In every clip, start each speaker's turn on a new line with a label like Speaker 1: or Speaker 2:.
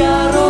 Speaker 1: chiaro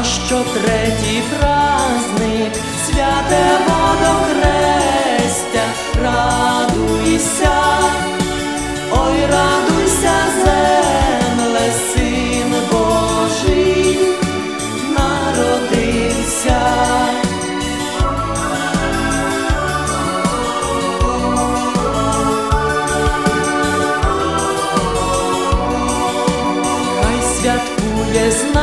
Speaker 1: а що третій праздник, святе водохрестя, радуйся, ой, радуйся, земле, син Божий, народився. Хай святкує з